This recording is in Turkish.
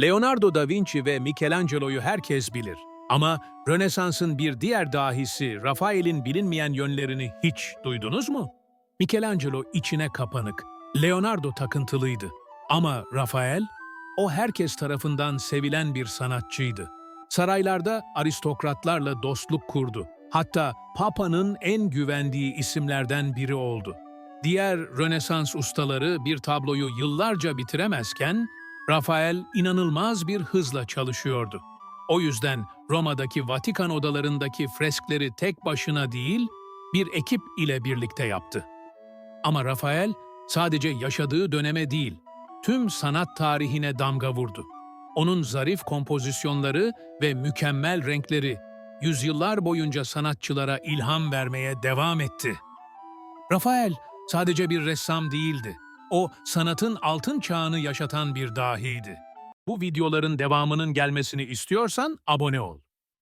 Leonardo da Vinci ve Michelangelo'yu herkes bilir. Ama Rönesans'ın bir diğer dahisi Rafael'in bilinmeyen yönlerini hiç duydunuz mu? Michelangelo içine kapanık, Leonardo takıntılıydı. Ama Rafael, o herkes tarafından sevilen bir sanatçıydı. Saraylarda aristokratlarla dostluk kurdu. Hatta Papa'nın en güvendiği isimlerden biri oldu. Diğer Rönesans ustaları bir tabloyu yıllarca bitiremezken, Rafael inanılmaz bir hızla çalışıyordu. O yüzden Roma'daki Vatikan odalarındaki freskleri tek başına değil, bir ekip ile birlikte yaptı. Ama Rafael sadece yaşadığı döneme değil, tüm sanat tarihine damga vurdu. Onun zarif kompozisyonları ve mükemmel renkleri yüzyıllar boyunca sanatçılara ilham vermeye devam etti. Rafael sadece bir ressam değildi. O sanatın altın çağını yaşatan bir dahiydi. Bu videoların devamının gelmesini istiyorsan abone ol.